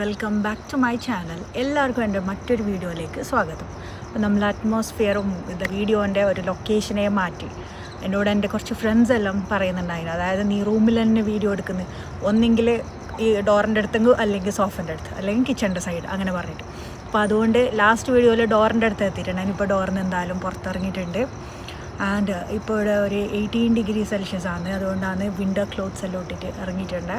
Welcome back to my channel എല്ലാവർക്കും എന്റെ മറ്റൊരു വീഡിയോയിലേക്ക് സ്വാഗതം. അപ്പോൾ നമ്മൾ അറ്റ്മോസ്ഫിയറും ഇത് വീഡിയോന്റെ ഒരു ലൊക്കേഷനെ മാറ്റി. എന്നോട് എന്റെ കുറച്ച് ഫ്രണ്ട്സ് എല്ലാം പറയുന്നുണ്ടായിരുന്നു. അതായത് നീ റൂമിൽ തന്നെ വീഡിയോ എടുക്കുന്നത് ഒന്നെങ്കിൽ ഈ ഡോറിന്റെ അടുത്തെങ്കിൽ അല്ലെങ്കിൽ സോഫന്റെ അടുത്ത് അല്ലെങ്കിൽ കിച്ചണിന്റെ സൈഡ് അങ്ങനെ പറഞ്ഞിട്ട്. അപ്പോൾ അതുകൊണ്ട് ലാസ്റ്റ് വീഡിയോയിൽ ഡോറിന്റെ അടുത്ത് എത്തിയിട്ടുണ്ട്. ഞാനിപ്പോൾ ഡോറിൽ നിന്ന് എന്തായാലും പുറത്തിറങ്ങിയിട്ടുണ്ട്. ആൻഡ് ഇപ്പോൾ ഇവിടെ ഒരു എയ്റ്റീൻ ഡിഗ്രി സെൽഷ്യസ് ആണ്. അതുകൊണ്ടാണ് വിന്റർ ക്ലോത്ത്സ് എല്ലാം ഇട്ടിട്ട് ഇറങ്ങിയിട്ടുണ്ട്.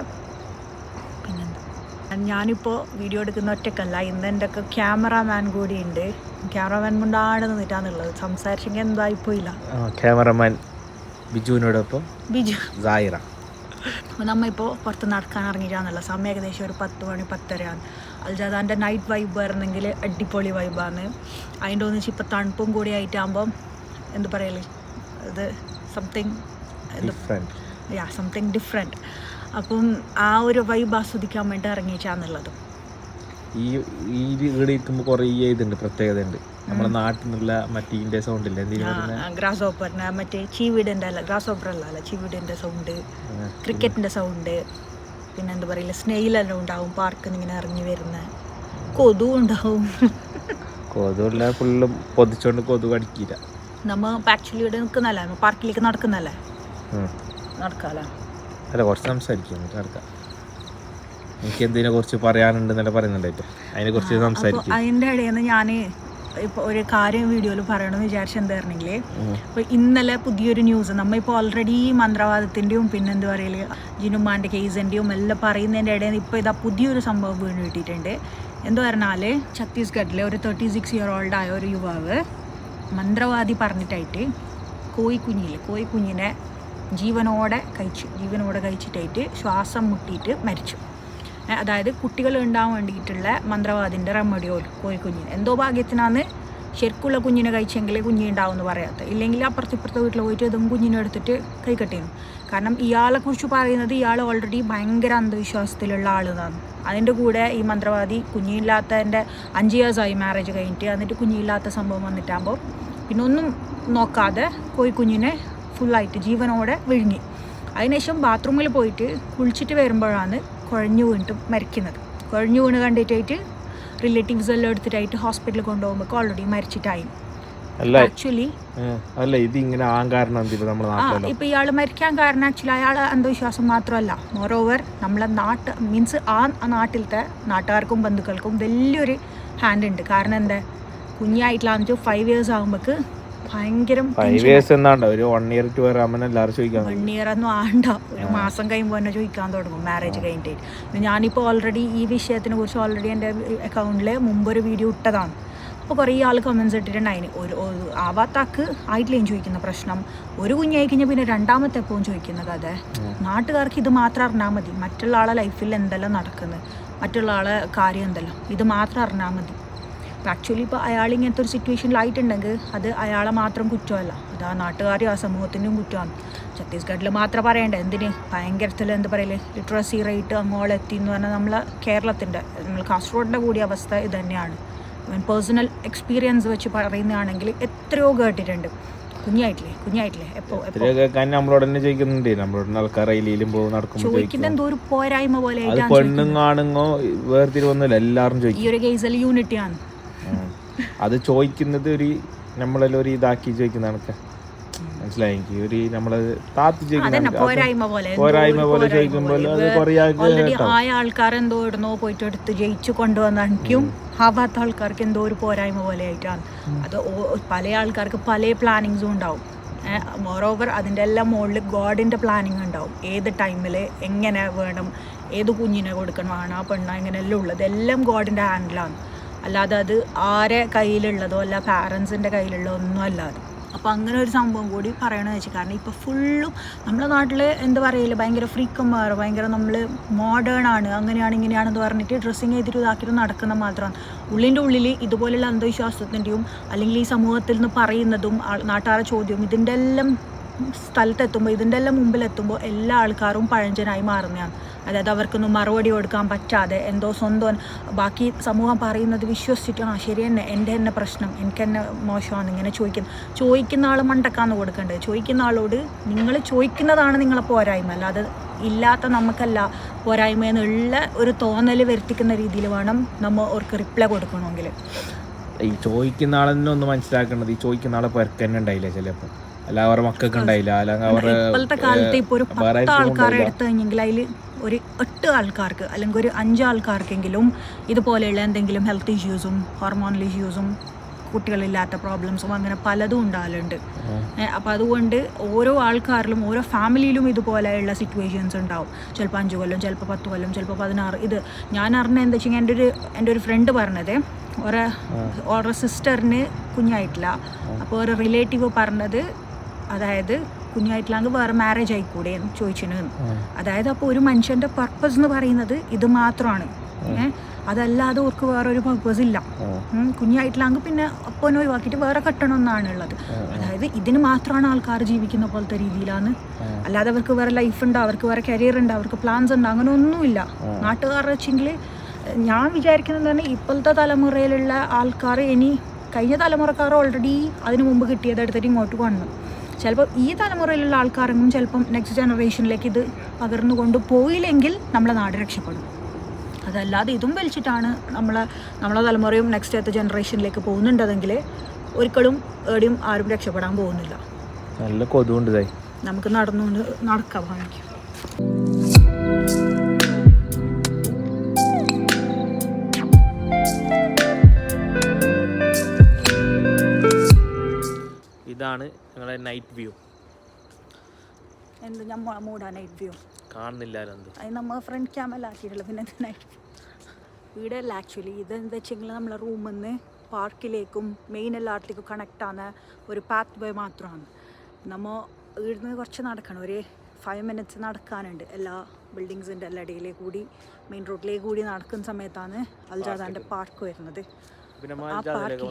ഞാനിപ്പോൾ വീഡിയോ എടുക്കുന്ന ഒറ്റക്കല്ല. ഇന്ന് എന്റെ ഒക്കെ ക്യാമറാമാൻ കൂടി ഉണ്ട് ക്യാമറാമാൻ മുണ്ടാണ് നിന്നിട്ടാന്നുള്ളത്. സംസാരിച്ചെങ്കിൽ എന്തായിപ്പോയില്ല. ക്യാമറമാൻ ബിജുവിനോടൊപ്പം ബിജു. സായിറ. അപ്പോൾ നമ്മളിപ്പോൾ പുറത്ത് നടക്കാൻ ഇറങ്ങിയിട്ടാന്നല്ല. സമയം ഏകദേശം ഒരു പത്ത് മണി പത്തരയാണ്. അൽജാദാന്റെ നൈറ്റ് വൈബ് വരുന്നെങ്കിൽ അടിപൊളി വൈബാണ് അതിന്റെ ഒന്നിച്ച് ഇപ്പോൾ തണുപ്പും കൂടി ആയിട്ടാകുമ്പം എന്ത് പറയൽ? ഇത് സംതിങ് യാ സംതിങ് ഡിഫറെന്റ് അപ്പം ആ ഒരു വൈബ് ആസ്വദിക്കാൻ വേണ്ടി ഇറങ്ങിയിട്ടാന്നുള്ളത് ഈ ഈ ഇവിടെ ഇരിക്കുമ്പോൾ കുറേ ഇതുണ്ട് പ്രത്യേകത ഉണ്ട് നമ്മുടെ നാട്ടിൽ നിന്നുള്ള മറ്റീന്റെ സൗണ്ട് ഇല്ല? ഗ്രാസ് ഓപ്പറിന് മറ്റേ ചീവീടിന്റെ അല്ല ഗ്രാസ് ഓപ്പർ അല്ല ചീവീടിന്റെ സൗണ്ട് ക്രിക്കറ്റിന്റെ സൗണ്ട് പിന്നെ എന്താ പറയില്ല സ്നേഹിലെല്ലാം ഉണ്ടാവും പാർക്കിൽ ഇങ്ങനെ ഇറങ്ങി വരുന്ന. കൊതു ഉണ്ടാവും. കൊതുള്ള ഫുള്ള് പൊതിച്ചോണ്ട് കൊതു കടിക്കില്ല നമ്മ ആക്ച്വലി ഇവിടെ നിൽക്കുന്നല്ലേ പാർക്കിലേക്ക് നടക്കുന്നല്ലേ? ഉം. അല്ല കുറച്ച് സംസാരിക്കും നമുക്ക് നടക്കാം. എനിക്ക് എന്തിനെ കുറിച്ച് പറയാനുണ്ടെന്നല്ല പറയുന്നുണ്ടായിട്ട് അതിനെ കുറിച്ച് സംസാരിക്കും. അതിന്റെ ഇടയിൽ നിന്ന് ഞാൻ ഇപ്പോൾ ഒരു കാര്യം വീഡിയോയിൽ പറയണമെന്ന് വിചാരിച്ച എന്തായിരുന്നെങ്കിൽ. അപ്പോൾ ഇന്നലെ പുതിയൊരു ന്യൂസ് നമ്മൾ ഇപ്പൊ ഓൾറെഡി മന്ത്രവാദത്തിന്റെയും പിന്നെ എന്താ പറയൽ ജിനുമാന്റെ കേസിന്റെയും എല്ലാം പറയുന്നതിന്റെ ഇടയിൽ ഇപ്പോൾ ഇതാ പുതിയൊരു സംഭവം വീണ് കിട്ടിയിട്ടുണ്ട്. എന്താ പറഞ്ഞാൽ ഛത്തീസ്ഗഡിലെ ഒരു തേർട്ടി സിക്സ് ഇയർ ഓൾഡ് ആയ ഒരു യുവാവ് മന്ത്രവാദി പറഞ്ഞിട്ടായിട്ട് കോഴിക്കുഞ്ഞിൽ കോഴിക്കുഞ്ഞിനെ ജീവനോടെ കഴിച്ചു ജീവനോടെ കഴിച്ചിട്ടായിട്ട് ശ്വാസം മുട്ടിയിട്ട് മരിച്ചു. അതായത് കുട്ടികൾ ഉണ്ടാവാൻ വേണ്ടിയിട്ടുള്ള മന്ത്രവാദിന്റെ റെമഡിയോൽ കോഴിക്കുഞ്ഞിന് എന്തോ ഭാഗ്യത്തിനാന്ന് ശരിക്കുള്ള കുഞ്ഞിനെ കഴിച്ചെങ്കിൽ കുഞ്ഞി ഉണ്ടാവും എന്ന് പറയാത്ത. ഇല്ലെങ്കിൽ അപ്പുറത്ത് ഇപ്പുറത്തെ വീട്ടിൽ പോയിട്ട് ഇതും കുഞ്ഞിനെ എടുത്തിട്ട് കൈ കെട്ടിയിരുന്നു കാരണം ഇയാളെക്കുറിച്ച് പറയുന്നത് ഇയാൾ ഓൾറെഡി ഭയങ്കര അന്ധവിശ്വാസത്തിലുള്ള ആളാണ് അതിന്റെ കൂടെ ഈ മന്ത്രവാദി കുഞ്ഞില്ലാത്തതിന്റെ അഞ്ച് ഇയേഴ്സായി മാരേജ് കഴിഞ്ഞിട്ട് എന്നിട്ട് കുഞ്ഞില്ലാത്ത സംഭവം വന്നിട്ടാകുമ്പോൾ പിന്നെ ഒന്നും നോക്കാതെ കോഴിക്കുഞ്ഞിനെ ഫുള്ളായിട്ട് ജീവനോടെ വിഴുങ്ങി. അതിനുശേഷം ബാത്റൂമിൽ പോയിട്ട് കുളിച്ചിട്ട് വരുമ്പോഴാണ് കുഴഞ്ഞു വീണിട്ട് മരിക്കുന്നത്. കുഴഞ്ഞു വീണ് കണ്ടിട്ടായിട്ട് റിലേറ്റീവ്സ് എല്ലാം എടുത്തിട്ടായിട്ട് ഹോസ്പിറ്റലിൽ കൊണ്ടുപോകുമ്പോൾ ഓൾറെഡി മരിച്ചിട്ടായി. അല്ല ആക്ച്വലി അല്ല ഇത് ഇങ്ങനെ ആകാൻ കാരണം നാട്ടിലല്ലോ? ഇയാൾ മരിക്കാൻ കാരണം ആക്ച്വലി അയാൾ അന്ധവിശ്വാസം മാത്രമല്ല. മോറോവർ നമ്മളെ നാട്ട് മീൻസ് ആ നാട്ടിലത്തെ നാട്ടുകാർക്കും ബന്ധുക്കൾക്കും വലിയൊരു ഹാൻഡ് ഉണ്ട്. കാരണം എന്താ? കുഞ്ഞായിട്ടുള്ള ഫൈവ് ഇയേഴ്സ് ആകുമ്പോൾക്ക് ഭയങ്കര ഫൈവ് ഇയേഴ്സ് എന്നാണ്ടോ? ഒരു വൺ ഇയർ ടു ഇയർ എല്ലാവരും ചോദിക്കാൻ വൺ ഇയർ ഒന്നും ആണ്ട. ഒരു മാസം കഴിയുമ്പോൾ തന്നെ ചോദിക്കാൻ തുടങ്ങും. മാരേജ് കഴിഞ്ഞിട്ട്. ഞാനിപ്പോൾ ഓൾറെഡി ഈ വിഷയത്തിനെ കുറിച്ച് ഓൾറെഡി എന്റെ അക്കൗണ്ടിൽ മുമ്പൊരു വീഡിയോ ഇട്ടതാണ്. അപ്പോൾ കുറേ ആൾ കമൻസ് ഇട്ടിട്ടുണ്ടായിന് ഒരു ആവാത്താക്ക് ആയിട്ടില്ലേ ചോദിക്കുന്ന പ്രശ്നം. ഒരു കുഞ്ഞായി കഴിഞ്ഞാൽ പിന്നെ രണ്ടാമത്തെ എപ്പോഴും ചോദിക്കുന്ന കഥ. നാട്ടുകാർക്ക് ഇത് മാത്രം അറിഞ്ഞാൽ മതി. മറ്റുള്ള ആളെ ലൈഫിൽ എന്തെല്ലാം നടക്കുന്നത് മറ്റുള്ള ആളെ കാര്യം എന്തെല്ലാം? ഇത് മാത്രം അറിഞ്ഞാൽ മതി. ആക്ച്വലി ഇപ്പോൾ അയാൾ ഇങ്ങനത്തെ ഒരു സിറ്റുവേഷനിലായിട്ടുണ്ടെങ്കിൽ അത് അയാളെ മാത്രം കുറ്റമല്ല. അത് ആ നാട്ടുകാരും ആ സമൂഹത്തിന്റെയും കുറ്റമാണ്. ഛത്തീസ്ഗഡിൽ മാത്രം പറയണ്ട. എന്തിന്? ഭയങ്കരത്തിൽ എന്താ പറയൽ? ലിറ്ററസി റേറ്റ് അങ്ങോളം എത്തി എന്ന് പറഞ്ഞാൽ നമ്മളെ കേരളത്തിന്റെ നമ്മൾ കാസർഗോഡിന്റെ കൂടി അവസ്ഥ ഇത് തന്നെയാണ്. പേഴ്സണൽ എക്സ്പീരിയൻസ് വെച്ച് പറയുന്നതാണെങ്കിൽ എത്രയോ കേട്ടിട്ടുണ്ട്. കുഞ്ഞായിട്ടില്ലേ? കുഞ്ഞായിട്ടില്ലേ? എപ്പോ കേൾക്കാൻ നമ്മളോട് തന്നെ ചോദിക്കുന്നുണ്ട്. നമ്മളോട് ആൾക്കാർ റെയിലും പോകും നടക്കുമ്പോൾ ചോദിക്കും. ചോദിക്കുന്ന എന്തോ ഒരു പോരായ്മ പോലെ പെണ്ണും കാണുങ്ങോ വേർതിരിവൊന്നുമില്ല എല്ലാവരും ഈ ഒരു കേസിൽ യൂണിറ്റിയാണ് ഉം. അത് ചോദിക്കുന്നത് ഒരു നമ്മളെല്ലാം ഒരു ഇതാക്കി ചോദിക്കുന്ന കണക്ക്. മനസ്സിലായി? എനിക്ക് ഒരു നമ്മൾ താത്തി ചോദിക്കുന്ന പോരായ്മ പോലെ. ചോദിക്കുമ്പോൾ. അത് കുറേ. ആയ ആൾക്കാർ എന്തോ ഇടുന്നോ പോയിട്ട് എടുത്ത് ജയിച്ചു കൊണ്ടുവന്നെനിക്കും ആവാത്ത ആൾക്കാർക്ക് എന്തോ ഒരു പോരായ്മ പോലെ ആയിട്ടാണ്. അത് പല ആൾക്കാർക്ക് പല പ്ലാനിങ്സും ഉണ്ടാവും. മോറോവർ അതിന്റെ എല്ലാം മുകളിൽ ഗോഡിന്റെ പ്ലാനിങ് ഉണ്ടാവും. ഏത് ടൈമിൽ എങ്ങനെ വേണം ഏത് കുഞ്ഞിനെ കൊടുക്കണം ആണ് ആ പെണ്ണ ഇങ്ങനെയെല്ലാം ഉള്ളത്. എല്ലാം ഗോഡിന്റെ ഹാൻഡിലാണ് അല്ലാതെ അത് ആരെ കയ്യിലുള്ളതോ അല്ല പാരൻസിന്റെ കയ്യിലുള്ളതോ ഒന്നും അല്ലാതെ. അപ്പോൾ അങ്ങനെ ഒരു സംഭവം കൂടി പറയണമെന്ന് വെച്ചാൽ കാരണം ഇപ്പോൾ ഫുള്ളും നമ്മുടെ നാട്ടിൽ എന്താ പറയില്ല ഭയങ്കര ഫ്രീക്കന്മാർ ഭയങ്കര നമ്മൾ മോഡേൺ ആണ് അങ്ങനെയാണ് ഇങ്ങനെയാണെന്ന് പറഞ്ഞിട്ട് ഡ്രസ്സിങ് ചെയ്തിട്ട് ഇതാക്കിയിട്ട് നടക്കുന്ന മാത്രമാണ്. ഉള്ളിന്റെ ഉള്ളിൽ ഇതുപോലെയുള്ള അന്ധവിശ്വാസത്തിന്റെയും അല്ലെങ്കിൽ ഈ സമൂഹത്തിൽ നിന്ന് പറയുന്നതും നാട്ടുകാരുടെ ചോദ്യവും ഇതിന്റെ എല്ലാം സ്ഥലത്തെത്തുമ്പോൾ ഇതിന്റെ എല്ലാം മുമ്പിലെത്തുമ്പോൾ എല്ലാ ആൾക്കാരും പഴഞ്ചനായി മാറുന്നതാണ്. അതായത് അവർക്കൊന്നും മറുപടി കൊടുക്കാൻ പറ്റാതെ എന്തോ സ്വന്തം ബാക്കി സമൂഹം പറയുന്നത് വിശ്വസിച്ചിട്ട് ആ ശരി തന്നെ എന്റെ തന്നെ പ്രശ്നം എനിക്ക് തന്നെ മോശമാണ് ഇങ്ങനെ ചോദിക്കുന്നത് ചോദിക്കുന്ന ആൾ മണ്ടക്കാന്ന് കൊടുക്കേണ്ടത് ചോദിക്കുന്ന ആളോട് നിങ്ങൾ ചോദിക്കുന്നതാണ് നിങ്ങളെ പോരായ്മ. അല്ലാതെ ഇല്ലാത്ത നമുക്കല്ല പോരായ്മ എന്നുള്ള ഒരു തോന്നൽ വരുത്തിക്കുന്ന രീതിയിൽ വേണം നമ്മൾ അവർക്ക് റിപ്ലൈ കൊടുക്കണമെങ്കിൽ. ഈ ചോദിക്കുന്ന ആളെന്നെ ഒന്ന് മനസ്സിലാക്കേണ്ടത് ഈ ചോദിക്കുന്ന ആളെ പെരക്കന്നെ ഉണ്ടായില്ല ചിലപ്പോൾ? അല്ല അവരുടെ മക്കൾക്ക് ഉണ്ടായില്ല. അല്ലെങ്കിൽ അവരുടെ ഇപ്പോഴത്തെ കാലത്ത് ഇപ്പോൾ ഒരു പത്ത് ആൾക്കാരെ എടുത്തു കഴിഞ്ഞെങ്കിൽ അതിൽ ഒരു എട്ട് ആൾക്കാർക്ക് അല്ലെങ്കിൽ ഒരു അഞ്ച് ആൾക്കാർക്കെങ്കിലും ഇതുപോലെയുള്ള എന്തെങ്കിലും ഹെൽത്ത് ഇഷ്യൂസും ഹോർമോണൽ ഇഷ്യൂസും കുട്ടികളില്ലാത്ത പ്രോബ്ലംസും അങ്ങനെ പലതും ഉണ്ടാകലുണ്ട് അപ്പോൾ അതുകൊണ്ട് ഓരോ ആൾക്കാരിലും ഓരോ ഫാമിലിയിലും ഇതുപോലെയുള്ള സിറ്റുവേഷൻസ് ഉണ്ടാവും. ചിലപ്പോൾ അഞ്ച് കൊല്ലം ചിലപ്പോൾ പത്ത് കൊല്ലം ചിലപ്പോൾ പതിനാറ്. ഇത് ഞാൻ അറിഞ്ഞ എന്താ വെച്ചാൽ എന്റെ ഒരു എന്റെ ഒരു ഫ്രണ്ട് പറഞ്ഞത് ഓരോ ഓരോ സിസ്റ്ററിന് കുഞ്ഞായിട്ടില്ല. അപ്പോൾ ഒരു റിലേറ്റീവ് പറഞ്ഞത് അതായത് കുഞ്ഞായിട്ടില്ലെങ്കിൽ വേറെ മാരേജ് ആയിക്കൂടെ എന്ന് ചോദിച്ചിന്. അതായത് അപ്പോൾ ഒരു മനുഷ്യന്റെ പർപ്പസ് എന്ന് പറയുന്നത് ഇത് മാത്രമാണ് ഏഹ് അതല്ലാതെ അവർക്ക് വേറൊരു പർപ്പസ് ഇല്ല. കുഞ്ഞായിട്ടില്ലാങ്ക് കുഞ്ഞായിട്ടില്ലെങ്കിൽ പിന്നെ അപ്പനെ ഒഴിവാക്കിയിട്ട് വേറെ കെട്ടണം എന്നാണ് ഉള്ളത് അതായത് ഇതിന് മാത്രമാണ് ആൾക്കാർ ജീവിക്കുന്ന പോലത്തെ രീതിയിലാണ് അല്ലാതെ അവർക്ക് വേറെ ലൈഫ് ഉണ്ട് അവർക്ക് വേറെ കരിയർ ഉണ്ട് അവർക്ക് പ്ലാൻസ് ഉണ്ട് അങ്ങനെ ഒന്നുമില്ല. നാട്ടുകാർ വെച്ചെങ്കിൽ ഞാൻ വിചാരിക്കുന്നത് തന്നെ ഇപ്പോഴത്തെ തലമുറയിലുള്ള ആൾക്കാർ ഇനി കഴിഞ്ഞ തലമുറക്കാർ ഓൾറെഡി അതിനു മുമ്പ് കിട്ടിയത് എടുത്തിട്ട് ഇങ്ങോട്ട് വന്നു. ചിലപ്പോൾ ഈ തലമുറയിലുള്ള ആൾക്കാരെങ്കിലും ചിലപ്പം നെക്സ്റ്റ് ജനറേഷനിലേക്ക് ഇത് പകർന്നു കൊണ്ട് പോയില്ലെങ്കിൽ നമ്മളെ നാട് രക്ഷപ്പെടും. അതല്ലാതെ ഇതും വലിച്ചിട്ടാണ് നമ്മളെ നമ്മളെ തലമുറയും നെക്സ്റ്റ് അടുത്ത ജനറേഷനിലേക്ക് പോകുന്നുണ്ടതെങ്കിൽ ഒരിക്കലും എവിടെയും ആരും രക്ഷപ്പെടാൻ പോകുന്നില്ല. നല്ല കൊതുകൊണ്ട് നമുക്ക് നടന്നുകൊണ്ട് നടക്കാം ഭാവിക്കും ഇതാണ് ഞങ്ങളുടെ നൈറ്റ് വ്യൂ എന്ത് നമ്മൾ മൂടാ നൈറ്റ് വ്യൂ കാണുന്നില്ല എന്ത്. അത് നമ്മൾ ഫ്രണ്ട് ക്യാമറ ആക്കിയിട്ടുള്ള പിന്നെ നൈറ്റ് വീടല്ല ആക്ച്വലി ഇതെന്താ വെച്ചെങ്കിൽ നമ്മളെ റൂമിൽ നിന്ന് പാർക്കിലേക്കും മെയിൻ എല്ലാത്തിലേക്കും കണക്ട് ആവുന്ന ഒരു പാത്ത് വേ മാത്രമാണ് നമ്മൾ ഇവിടുന്ന് കുറച്ച് നടക്കണം. ഒരു ഫൈവ് മിനിറ്റ്സ് നടക്കാനുണ്ട്. എല്ലാ ബിൽഡിങ്സിന്റെ എല്ലാ ഇടയിലേ കൂടി മെയിൻ റോഡിലേക്ക് കൂടി നടക്കുന്ന സമയത്താണ് അൽജാദാന്റെ പാർക്ക് വരുന്നത്. ആ പാർക്കിൽ-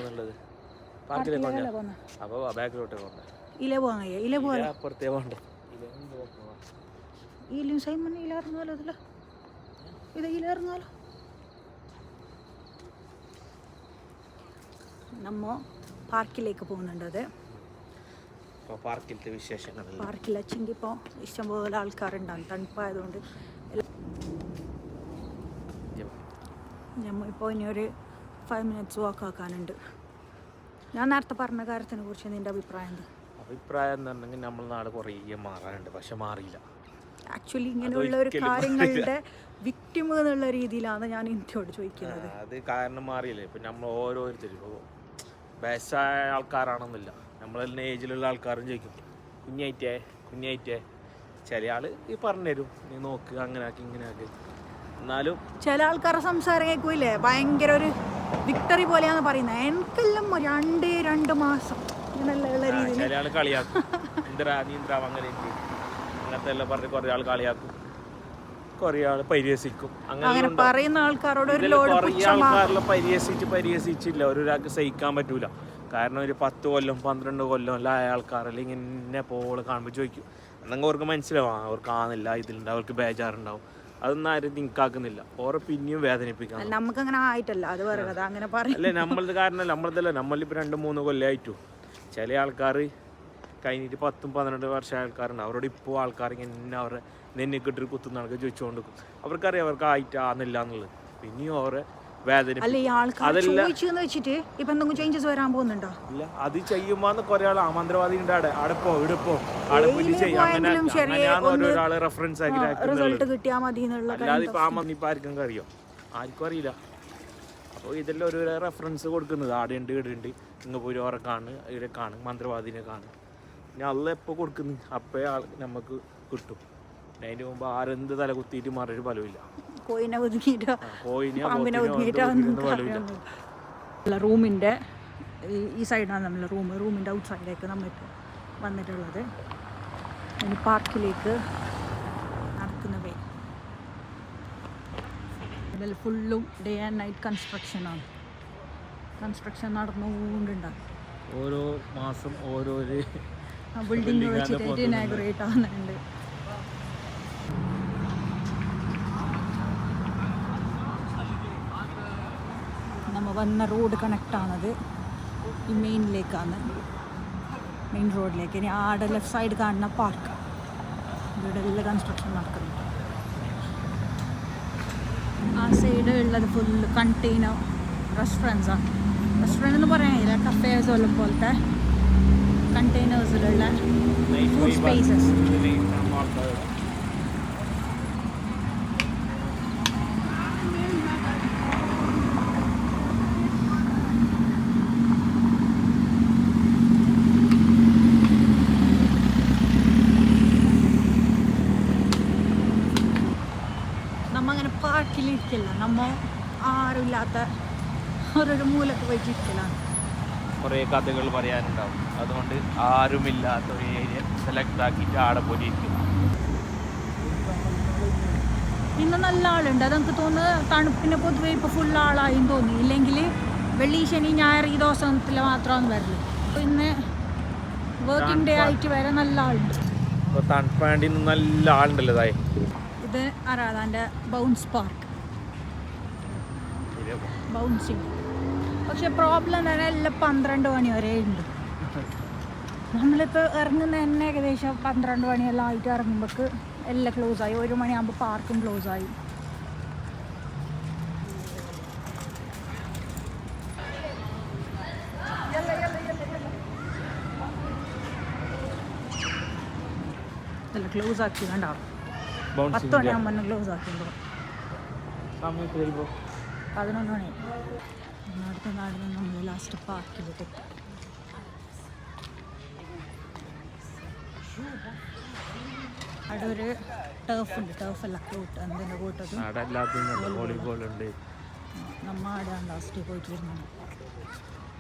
പാർക്കിലേക്ക് പോകുന്നത് അപ്പോൾ ബാക്കിലോട്ട് പോകണ്ട ഇല പോകാൻ ഇല പോകാൻ അപ്പുറത്തേ പോകണ്ട ഇലും സൈമൺ ഇല ഇറങ്ങാലോ ഇതിൽ ഇത് ഇല ഇറങ്ങാലോ നമ്മ പാർക്കിലേക്ക് പോകുന്നുണ്ടത് പാർക്കിലത്തെ വിശേഷങ്ങളില്ല. പാർക്കിൽ വെച്ചെങ്കിൽ ഇപ്പോൾ ഇഷ്ടംപോലെ ആൾക്കാരുണ്ടാകും തണുപ്പായതുകൊണ്ട്. നമ്മ ഇപ്പോൾ ഇനി ഒരു ഫൈവ് മിനിറ്റ്സ് വാക്ക് ആക്കാനുണ്ട്. ഞാൻ നേരത്തെ പറഞ്ഞ കാര്യത്തിനെ കുറിച്ച് നിന്റെ അഭിപ്രായം എന്താ? അഭിപ്രായം എന്ന് പറഞ്ഞെങ്കിൽ നമ്മൾ നാട് കുറേ മാറാനുണ്ട് പക്ഷെ മാറിയില്ല. ആക്ച്വലി ഇങ്ങനെയുള്ള ഒരു കാര്യങ്ങളുടെ വിക്ടിം എന്നുള്ള രീതിയിലാണ് ഞാൻ ഇന്ത്യയോട് ചോദിക്കുന്നത്. അത് കാരണം മാറിയില്ലേ? ഇപ്പം നമ്മൾ ഓരോരുത്തരും ഇപ്പോൾ വയസ്സായ ആൾക്കാരാണെന്നില്ല. നമ്മളെല്ലാം ഏജിലുള്ള ആൾക്കാരും ചോദിക്കും കുഞ്ഞായിട്ടേ കുഞ്ഞായിട്ടേ ചില ആൾ ഈ പറഞ്ഞുതരും നീ നോക്ക് അങ്ങനെ ആക്കി ഇങ്ങനെ ആക്കി എന്നാലും ചില ആൾക്കാരുടെ സംസാരം കേൾക്കൂലേ ഭയങ്കര ഒരു വിക്ടറി പോലെയാന്ന് പറയുന്നത് എനിക്കെല്ലാം രണ്ട് രണ്ട് മാസം ഇങ്ങനെയുള്ള രീതിയിൽ കളിയാക്കും. അങ്ങനത്തെ എല്ലാം പറഞ്ഞ് കുറേ ആൾ കളിയാക്കും. കുറേ ആൾ പരിഹസിക്കും. അങ്ങനെ പറയുന്ന ആൾക്കാരോട് ഒരു ലോഡ് ആൾക്കാരെല്ലാം പരിഹസിച്ച് പരിഹസിച്ചില്ല. ഒരാൾക്ക് സഹിക്കാൻ പറ്റൂല. കാരണം ഒരു പത്ത് കൊല്ലം പന്ത്രണ്ട് കൊല്ലം എല്ലാം ആയ ആൾക്കാരെല്ലാം ഇങ്ങനെ പോലെ കാണുമ്പോൾ ചോദിക്കും. എന്നെങ്കിൽ അവർക്ക് മനസ്സിലാവും. അവർക്ക് ആന്നില്ല ഇതിലുണ്ടാവും അവർക്ക് ബേജാറുണ്ടാവും. അതൊന്നും ആരും തിങ്കാക്കുന്നില്ല ഓരോ പിന്നെയും വേദനിപ്പിക്കാം നമുക്ക് അങ്ങനെ ആയിട്ടല്ല അത് വേറെ കഥ അങ്ങനെ പറയും. അല്ലേ നമ്മളത് കാരണം നമ്മളതല്ല. നമ്മളിപ്പോൾ രണ്ട് മൂന്ന് കൊല്ലമായിട്ടു ചില ആൾക്കാർ കഴിഞ്ഞിട്ട് പത്തും പന്ത്രണ്ട് വർഷം ആൾക്കാരുണ്ട്. അവരോട് ഇപ്പോൾ ആൾക്കാർ ഇങ്ങനെ അവരെ നെന്നിക്കിട്ടൊരു കുത്തുന്ന ആൾക്ക് ചോദിച്ചുകൊണ്ട് അവർക്കറിയാം അവർക്ക് ആയിട്ടാന്നില്ല എന്നുള്ളത് പിന്നെയും അവരെ വേദന അല്ല ഈ ആൾക്കാർ അതല്ല- ചോദിച്ചു എന്ന് വെച്ചിട്ട് ഇപ്പൊ എന്തെങ്കിലും ചേഞ്ചസ് വരാൻ പോകുന്നുണ്ടോ? ഇല്ല അത് ചെയ്യുമ്പോന്ന് കുറെ ആമന്ത്രവാദി ഉണ്ട് അവിടെ. ചെയ്യും. അങ്ങനെ പോയെങ്കിലും ചെറിയ അങ്ങനെയാണ് ഒന്ന് ഓരോരാൾ റെഫറൻസ് ആക്കി റിസൾട്ട് ആക്കുന്നത് കിട്ടിയാൽ മതി എന്നുള്ള അല്ലാതെ ഇപ്പൊ ആമന്ന് ഇപ്പൊ ആർക്കും അറിയോ? ആർക്കും അറിയില്ല. അപ്പോൾ ഇതെല്ലാം ഒരു റെഫറൻസ് കൊടുക്കുന്നത്. ആടെ ഉണ്ട് ഇവിടെ ഉണ്ട്. ഇങ്ങ് പോയി ഓരെ കാണ് ഇവിടെ കാണ് മന്ത്രവാദിനെ കാണ്. ഞാൻ അല്ല എപ്പോൾ കൊടുക്കുന്നു? അപ്പേ ആൾ നമുക്ക് കിട്ടും. പിന്നെ അതിന് മുമ്പ് ആരെന്ത് തല കുത്തിയിട്ട് മറൊരു ഫലമില്ല കോയിനെ ഒതുങ്ങിയിട്ടോ? പാമ്പിനെ ഒതുക്കിയിട്ട് ഫലമില്ല റൂമിന്റെ ഈ സൈഡാണ് നമ്മൾ റൂം. റൂമിന്റെ ഔട്ട് സൈഡിലേക്ക് നമ്മൾക്ക് വന്നിട്ടുള്ളത്. ഇനി പാർക്കിലേക്ക് നടക്കുന്ന വേ ഇതിൽ ഫുള്ളും ഡേ ആൻഡ് നൈറ്റ് കൺസ്ട്രക്ഷനാണ് കൺസ്ട്രക്ഷൻ നടന്നുകൊണ്ടുണ്ടാകും ഓരോ മാസം ഓരോ ബിൽഡിംഗ് വെച്ചിട്ട് ഇനാഗ്രേറ്റ് ഇനാഗ്രേറ്റ് വന്ന റോഡ് കണക്റ്റാണത് ഈ മെയിനിലേക്കാണ് മെയിൻ റോഡിലേക്ക് ഇനി ആടെ ലെഫ്റ്റ് സൈഡ് കാണുന്ന പാർക്ക് ഇവിടെ എല്ലാം കൺസ്ട്രക്ഷൻ നടക്കുന്നു. ആ സൈഡ് ഉള്ളത് ഫുള്ള് കണ്ടെയ്നർ റെസ്റ്റോറൻസാണ് റെസ്റ്റോറന്റ് എന്ന് പറയാൻ കഴിയില്ല. കഫേസ് ഉള്ള പോലത്തെ കണ്ടെയ്നേഴ്സിലുള്ള ഫുഡ് spaces. നമ്മ അങ്ങനെ പാർക്കിലിരിക്കില്ല നമ്മ ആരുമില്ലാത്ത ഓരോരോ മൂലക്ക് പോയിട്ട് ഇരിക്കലാണ് കുറേ കഥകൾ പറയാനുണ്ടാവും. അതുകൊണ്ട് ആരുമില്ലാത്ത ഒരു ഏരിയ സെലക്ട് ആക്കിയിട്ട് ആടെ പോലെ ഇരിക്കും. ഇന്ന് നല്ല ആളുണ്ട്. അത് എനിക്ക് തോന്നുന്നത് തണുപ്പിനെ പൊതുവേ ഇപ്പോൾ ഫുൾ ആളായും തോന്നി. ഇല്ലെങ്കിൽ വെള്ളി ശനി ഞായർ ഈ ദിവസത്തിൽ മാത്രമാണ് വരൽ. അപ്പോൾ ഇന്ന് വർക്കിംഗ് ഡേ ആയിട്ട് വരെ നല്ല ആളുണ്ട്. ഇപ്പോൾ തണുപ്പാണ്ടി നല്ല ആളുണ്ടല്ലോ ഇതായി. ഇത് ആരാധാന്റെ ബൗൺസ് പാർക്ക് ബൗൺസിങ് പക്ഷെ പ്രോബ്ലം തന്നെ എല്ലാം പന്ത്രണ്ട് മണി വരെ ഉണ്ട്. നമ്മളിപ്പോൾ ഇറങ്ങുന്ന തന്നെ ഏകദേശം പന്ത്രണ്ട് മണിയെല്ലാം ആയിട്ട് ഇറങ്ങുമ്പോൾക്ക് എല്ലാം ക്ലോസ് ആയി. ഒരു മണിയാകുമ്പോൾ പാർക്കും ക്ലോസ് ആയി. ക്ലോസ് ആക്കി വേണ്ട പത്ത് മണിയാകുമ്പോൾ ക്ലോസ് ആക്കി പതിനൊന്ന് മണി. അടുത്ത നാടിന് നമ്മൾ ലാസ്റ്റ് പാർക്കിലിട്ട് അവിടെ ഒരു ടേഫ് ഉണ്ട് ടേഫ് അല്ല കൂട്ട് എന്തിന്റെ കൂട്ടത്? വോളിബോൾ ഉണ്ട് നമ്മ അവിടെ ലാസ്റ്റ് പോയിട്ടിരുന്നു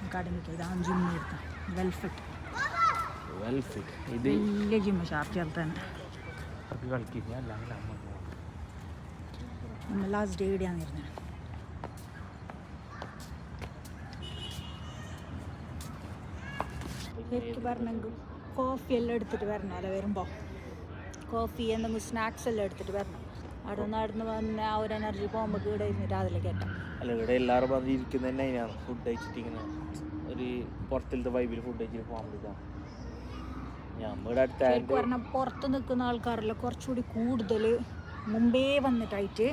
അക്കാഡമിക്ക് ഇതാണ് ജിമ്മ് എടുത്താൽ വെൽഫിറ്റ് വലിയ ജിമ്മ് ഷാർജയിൽ തന്നെ. അത് കളിക്കില്ല ലാസ്റ്റ് ഡേ ഇവിടെയാണ് ഇരുന്നത്. ശരിക്കും പറഞ്ഞെങ്കിൽ കോഫി എല്ലാം എടുത്തിട്ട് വരണം. അല്ല വരുമ്പോൾ കോഫി എന്തെങ്കിലും സ്നാക്സ് എല്ലാം എടുത്തിട്ട് വരണം. അവിടെ നിന്ന് അവിടെ നിന്ന് വന്ന് ആ ഒരു എനർജി പോകുമ്പോൾ ഇവിടെ ഇരുന്നിട്ട് രാവിലെ കേട്ടോ അല്ല ഇവിടെ എല്ലാവരും വന്ന് ഇരിക്കുന്നത് തന്നെ അതിനാണ്. ഫുഡ് കഴിച്ചിട്ട് ഇങ്ങനെ ഒരു പുറത്തിലത്തെ വൈബിൽ ഫുഡ് കഴിച്ചിട്ട് പോകാൻ വേണ്ടിയിട്ടാണ് നമ്മുടെ അടുത്ത ശരിക്കും പറഞ്ഞാൽ പുറത്ത് നിൽക്കുന്ന ആൾക്കാരല്ല കുറച്ചുകൂടി കൂടുതൽ മുമ്പേ വന്നിട്ടായിട്ട്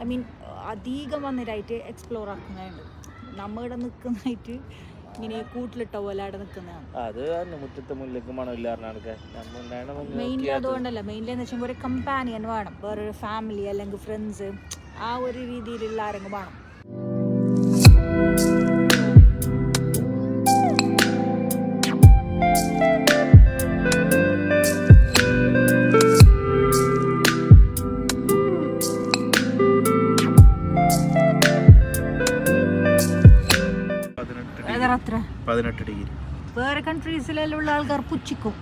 ഐ മീൻ അധികം വന്നിട്ടായിട്ട് എക്സ്പ്ലോർ ആക്കുന്നതുണ്ട് നമ്മളിവിടെ നിൽക്കുന്നതായിട്ട് ഇങ്ങനെ കൂട്ടിലിട്ട പോലെ അവിടെ നിൽക്കുന്നതാണ് അത് തന്നെ മുറ്റത്തെ മുല്ലക്ക് മെയിൻലി അതുകൊണ്ടല്ല. മെയിൻലി എന്ന് വെച്ചാൽ ഒരു കമ്പാനിയൻ വേണം. വേറൊരു ഫാമിലി അല്ലെങ്കിൽ ഫ്രണ്ട്സ് ആ ഒരു രീതിയിലുള്ള ആരെങ്കിലും വേണം. അത്ര. പതിനെട്ട് ഡിഗ്രി. വേറെ കൺട്രീസിലെല്ലാം ഉള്ള ആൾക്കാർ പുച്ഛിക്കും.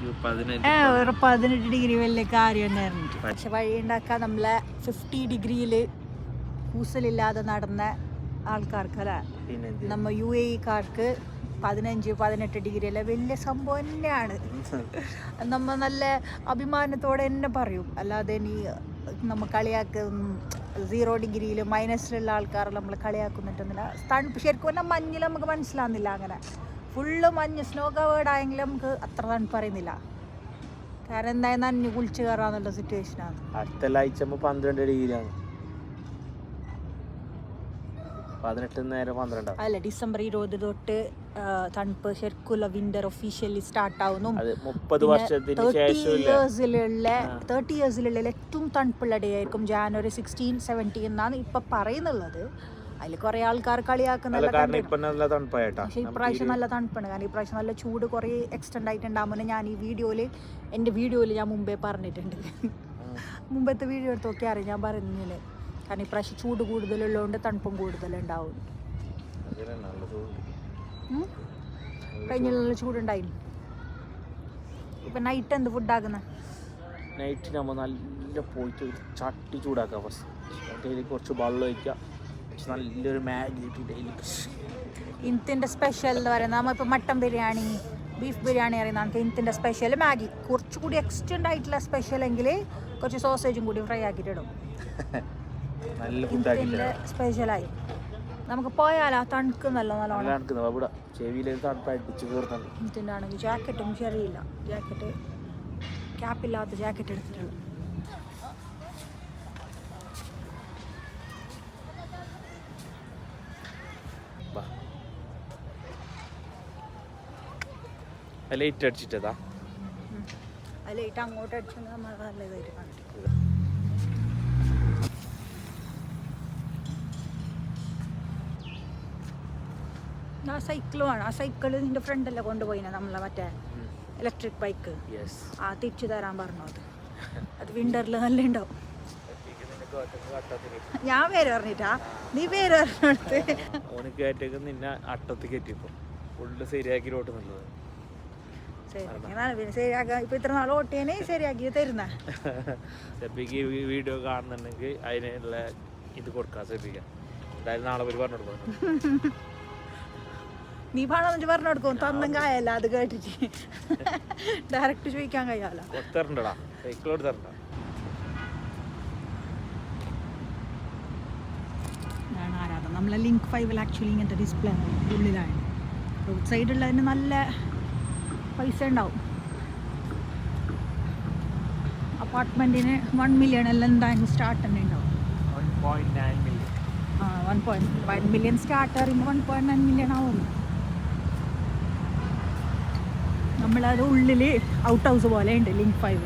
ഒരു പതിനെട്ട് ഡിഗ്രി വലിയ കാര്യം തന്നെയായിരുന്നു. പക്ഷെ വഴി ഉണ്ടാക്കാൻ നമ്മളെ ഫിഫ്റ്റി ഡിഗ്രിയിൽ കൂസലില്ലാതെ നടന്ന ആൾക്കാർക്ക് അല്ല? പിന്നെ നമ്മ യു എ കാർക്ക് പതിനഞ്ച് പതിനെട്ട് ഡിഗ്രി അല്ല വലിയ സംഭവം തന്നെയാണ്. നമ്മ നല്ല അഭിമാനത്തോടെ തന്നെ പറയും. അല്ലാതെ നീ നമ്മ കളിയാക്കും സീറോ ഡിഗ്രിയിൽ മൈനസിലുള്ള ആൾക്കാർ നമ്മൾ കളിയാക്കുന്നിട്ടൊന്നുമില്ല. തണുപ്പ് ശരിക്കും പറഞ്ഞാൽ മഞ്ഞിൽ നമുക്ക് മനസ്സിലാകുന്നില്ല അങ്ങനെ. ഫുള്ള് മഞ്ഞ് സ്നോ കവേർഡ് ആയെങ്കിലും നമുക്ക് അത്ര തണുപ്പ് അറിയുന്നില്ല. കാരണം എന്തായാലും നനഞ്ഞ് കുളിച്ച് കയറാന്നുള്ള സിറ്റുവേഷനാണ് അടുത്ത ആഴ്ച പന്ത്രണ്ട് ഡിഗ്രിയാണ് പതിനെട്ട് നേരം പന്ത്രണ്ടാവും അല്ല ഡിസംബർ ഇരുപത് തൊട്ട് തണുപ്പ് ശരിക്കുള്ള വിന്റർ ഒഫീഷ്യലി സ്റ്റാർട്ട് ആവുന്നു. മുപ്പത് വർഷത്തിന് ഇയേഴ്സിലുള്ള തേർട്ടി ഇയേഴ്സിലുള്ള ഏറ്റവും തണുപ്പുള്ള ഡേ ആയിരിക്കും ജാനുവരി സിക്സ്റ്റീൻ സെവന്റീൻ എന്നാണ് ഇപ്പൊ പറയുന്നുള്ളത്. അതിൽ കുറെ ആൾക്കാർ തണുപ്പായിട്ടാ. പക്ഷേ ഇപ്രാവശ്യം നല്ല തണുപ്പാണ് കാരണം ഇപ്രാവശ്യം നല്ല ചൂട് കുറേ എക്സ്റ്റെൻഡ് ആയിട്ടുണ്ടാകുമ്പോൾ ഞാൻ ഈ വീഡിയോയിൽ എന്റെ വീഡിയോയിൽ ഞാൻ മുമ്പേ പറഞ്ഞിട്ടുണ്ട്. മുമ്പത്തെ വീഡിയോ എടുത്ത് അറിയാം ഞാൻ പറയുന്നതിന് കാരണം ഇപ്രാവശ്യം ചൂട് കൂടുതലുള്ളതുകൊണ്ട് തണുപ്പും കൂടുതലുണ്ടാവും? കഴിഞ്ഞ നല്ല ചൂടുണ്ടായിരുന്നു ഇപ്പം നൈറ്റ് എന്ത് ഫുഡാക്കുന്ന നൈറ്റ് നമ്മൾ നല്ല പോയിട്ട് ഒരു ചട്ടി ചൂടാക്കാം ഫസ്റ്റ് അതിൽ കുറച്ച് വെള്ളം ഒഴിക്കുക നല്ലൊരു മാഗി ഇട്ടിട്ട് ഇന്ത്യന്റെ സ്പെഷ്യൽ എന്ന് പറയുന്നത് നമ്മളിപ്പോൾ മട്ടൻ ബിരിയാണി ബീഫ് ബിരിയാണി അറിയുന്നതാണ് ഇന്ത്യന്റെ സ്പെഷ്യൽ മാഗി. കുറച്ചുകൂടി എക്സ്റ്റെൻഡ് ആയിട്ടുള്ള സ്പെഷ്യൽ എങ്കിൽ കുറച്ച് സോസേജും കൂടി ഫ്രൈ ആക്കിയിട്ടിടും നല്ല ഫുഡാക്കി സ്പെഷ്യലായി നമുക്ക് പോയാലോ? തണുക്കുന്നല്ലോ നല്ലോണം. തണുക്കുന്നത് ഇവിടെ ജാക്കറ്റും ശരിയില്ല ജാക്കറ്റ് ക്യാപ്പില്ലാത്ത ജാക്കറ്റ് എടുത്തിട്ടുണ്ട് അങ്ങോട്ട് അടിച്ചത് നമ്മൾ നല്ലതായിട്ട് ആ സൈക്കിളുമാണ്. ആ സൈക്കിൾ നിന്റെ ഫ്രണ്ടല്ലേ കൊണ്ടുപോയിനെ നമ്മളെ മറ്റേ ഇലക്ട്രിക് ബൈക്ക് ആ തിരിച്ചു തരാൻ പറഞ്ഞു അത്. അത് വിന്ററിൽ നല്ല ഉണ്ടാവും ഞാൻ പേര് പറഞ്ഞിട്ടാ? നീ പേര് പറഞ്ഞു ഓന് കയറ്റേക്ക് നിന്നെ അട്ടത്ത് ഫുള്ള് ശരിയാക്കി റോട്ട് നല്ലത് ശരി പിന്നെ ശരിയാക്കാം. ഇപ്പൊ ഇത്ര നാൾ ഓട്ടിയനെ ശരിയാക്കി തരുന്ന. സെപ്പിക്ക് വീഡിയോ കാണുന്നുണ്ടെങ്കിൽ അതിനുള്ള ഇത് കൊടുക്കാം സെപ്പിക്കാൻ എന്തായാലും നാളെ പോയി പറഞ്ഞു നീ പണം പറഞ്ഞു കൊടുക്കും തന്നും കായല്ല അത് കേട്ടിട്ട്. ഡയറക്റ്റ് ചോദിക്കാൻ കഴിയാലോ? ആരാധന. നമ്മളെ ലിങ്ക് ഫൈവിൽ ആക്ച്വലി ഇങ്ങനത്തെ ഡിസ്പ്ലേ ഉള്ളിലാണ് റോഡ് സൈഡുള്ളതിന് നല്ല പൈസ ഉണ്ടാവും. അപ്പാർട്ട്മെന്റിന് വൺ മില്യൺ എല്ലാം എന്തായാലും സ്റ്റാർട്ട് തന്നെ ഉണ്ടാവും. വൺ പോയിന്റ് നയൻ മില്യൺ ആ one point one million start പറയുമ്പോൾ വൺ പോയിന്റ് നയൻ മില്യൺ ആവുമല്ലോ നമ്മളത് ഉള്ളിൽ ഔട്ട് ഹൗസ് പോലെ ഉണ്ട് ലിങ്ക് ഫൈവ്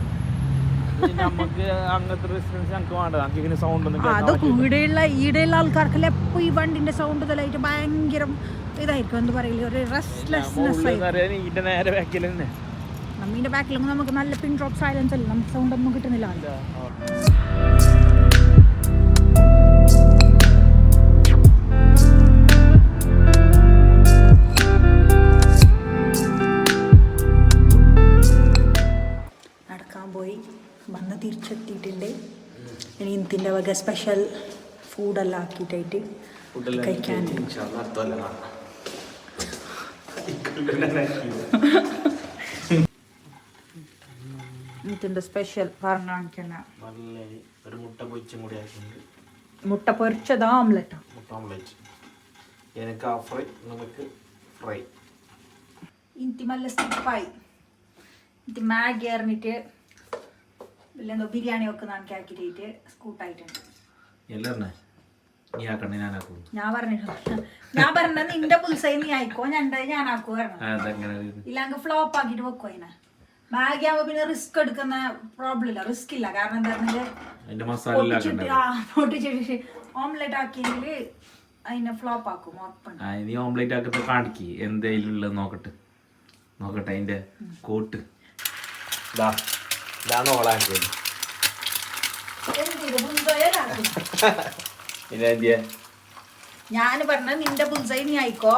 നമുക്ക് അങ്ങനത്തെ റെസിഡൻസ് ഞങ്ങൾക്ക് വേണ്ട. നമുക്ക് ഇങ്ങനെ സൗണ്ട് ഒന്നും അത് കേൾക്കാൻ പറ്റില്ല. കൂടെയുള്ള ഈടെയുള്ള ആൾക്കാർക്കെല്ലാം എപ്പോ ഈ വണ്ടിന്റെ സൗണ്ട് തലായിട്ട് ഭയങ്കര ഇതായിരിക്കും. എന്ത് പറയില്ല ഒരു റെസ്റ്റ്ലെസ്നെസ് നമ്മുടെ നമ്മിന്റെ ബാക്കിലൊന്നും നമുക്ക് നല്ല പിൻ ഡ്രോപ്പ് സൈലൻസ് അല്ല? നമുക്ക് സൗണ്ട് ഒന്നും കിട്ടുന്നില്ല. ഇനി ഇന്ത്യന്റെ വക സ്പെഷ്യൽ ഫുഡെല്ലാം ആക്കിയിട്ടായിട്ട് കഴിക്കാൻ. ഇതിന്റെ സ്പെഷ്യൽ പറഞ്ഞു കാണിക്കുന്ന ഒരു മുട്ട പൊരിച്ചും കൂടി ആക്കിയിട്ടുണ്ട്. മുട്ട പൊരിച്ചത് ഓംലെറ്റ് മുട്ട ഓംലെറ്റ് എനിക്ക് ആ ഫ്രൈ നമുക്ക് ഫ്രൈ നല്ല സ്റ്റിപ്പായി ഇത് മാഗി അറിഞ്ഞിട്ട് ഇല്ലെന്തോ ബിരിയാണി ഒക്കെ നമുക്ക് ആക്കിയിട്ട് സ്കൂട്ടായിട്ടുണ്ട് എല്ലാരണേ നീ ഞാൻ പറഞ്ഞിട്ടുണ്ട് ഞാൻ പറഞ്ഞ നിന്റെ പുൽസൈ നീ ആയിക്കോ ഞാൻ ഞാൻ ആക്കോ പറഞ്ഞു ഇല്ലെങ്കിൽ ഫ്ലോപ്പ് ആക്കിയിട്ട് വെക്കോ അതിനെ. മാഗി ആവുമ്പോ പിന്നെ റിസ്ക് എടുക്കുന്ന പ്രോബ്ലം ഇല്ല. റിസ്ക് ഇല്ല. കാരണം എന്താ പറഞ്ഞാൽ ഓംലെറ്റ് ആക്കിയെങ്കിൽ അതിനെ ഫ്ലോപ്പ് ആക്കും നീ ഓംലെറ്റ് ആക്കത്തെ കാണിക്ക്. എന്തേലും ഉള്ളത് നോക്കട്ടെ. നോക്കട്ടെ അതിന്റെ കോട്ട്. ഇതാ ഇതാണ് ഓളാക്കിയത്. പിന്നെ എന്തിയെ? ഞാൻ പറഞ്ഞ നിന്റെ ബുൾസൈ നീ ആയിക്കോ.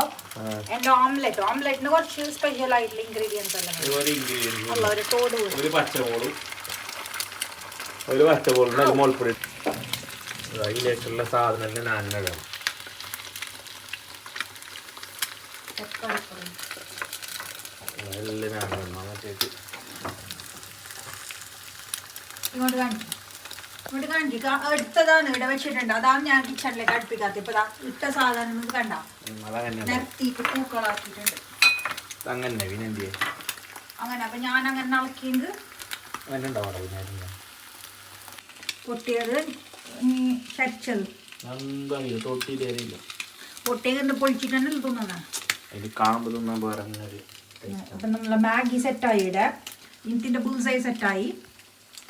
എന്റെ ഓംലെറ്റ്. ഓംലെറ്റിന് കുറച്ച് സ്പെഷ്യൽ ആയിട്ടുള്ള ഇൻഗ്രീഡിയൻസ് വേണം. ഒരു തോട്. ഒരു പച്ചമുളകും. ഒരു പച്ചമുളകും ഒരു മുളപ്പൊടി അതിലേക്കുള്ള സാധനം. എല്ലാം ഞാൻ ഇടണം മറ്റേക്ക് ഇങ്ങോട്ട് കാണിക്കും. ഇങ്ങോട്ട് കാണിക്കുക എടുത്തതാണ് ഇവിടെ വെച്ചിട്ടുണ്ട്. അതാണ് ഞാൻ കിച്ചണിലേക്ക് അടുപ്പിക്കാത്ത ഇപ്പൊ ഇട്ട സാധനം ഇത് കണ്ട. നിരത്തിയിട്ട് പൂക്കളാക്കിയിട്ടുണ്ട്. അങ്ങനെ പിന്നെ എന്ത് അങ്ങനെ അപ്പൊ ഞാൻ അങ്ങനെ പിന്നെ പൊട്ടിയത് നീ ചരിച്ചത്. പൊട്ടിയത് പൊളിച്ചിട്ടാണ് തിന്നുന്നത് അതിൽ കാണുമ്പോൾ തിന്നാൻ വേറെ അങ്ങനെ ഒരു അപ്പം നമ്മളെ മാഗി സെറ്റായി ഇവിടെ. ഇന്ത്യന്റെ ബുൾസൈ സെറ്റായി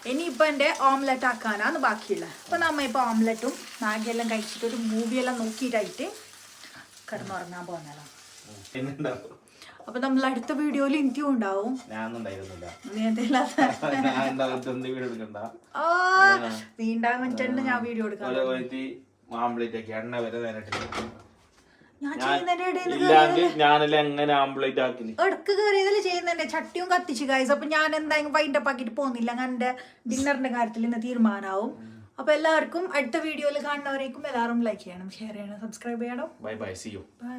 ഇനിയിപ്പോൾ എന്റെ ഓംലെറ്റ് ആക്കാനാണ് ബാക്കിയുള്ളത് അപ്പോൾ നമ്മൾ ഇപ്പോൾ ഓംലെറ്റും മാഗിയെല്ലാം കഴിച്ചിട്ട് ഒരു മൂവി എല്ലാം നോക്കിയിട്ടായിട്ട് കിടന്നുറങ്ങാൻ പോകുന്നതാണ് അപ്പൊ നമ്മൾ അടുത്ത വീഡിയോയിൽ എനിക്കും ഉണ്ടാവും. ഞാനൊന്നും ഉണ്ടായിരുന്നില്ല നീ ഇല്ലാത്ത ഞാൻ വീഡിയോ എടുക്കാം എണ്ണ വരെ നേരിട്ട് ഞാൻ ചെയ്യുന്നതിന്റെ ഇടയിൽ ഇല്ലാണ്ട് ഞാനെല്ലാം എങ്ങനെ ആക്കി കയറിയതിൽ ചെയ്യുന്നുണ്ട് ചട്ടിയും കത്തിച്ച് കായസ് അപ്പൊ ഞാൻ എന്തായാലും വൈൻഡപ്പ് ആക്കിട്ട് പോകുന്നില്ല അങ്ങനെ എന്റെ ഡിന്നറിന്റെ കാര്യത്തിൽ ഇന്ന് തീരുമാനമാവും അപ്പൊ എല്ലാവർക്കും അടുത്ത വീഡിയോയിൽ കാണുന്നവരേക്കും എല്ലാവരും ലൈക്ക് ചെയ്യണം ഷെയർ ചെയ്യണം സബ്സ്ക്രൈബ് ചെയ്യണം. Bye bye see you bye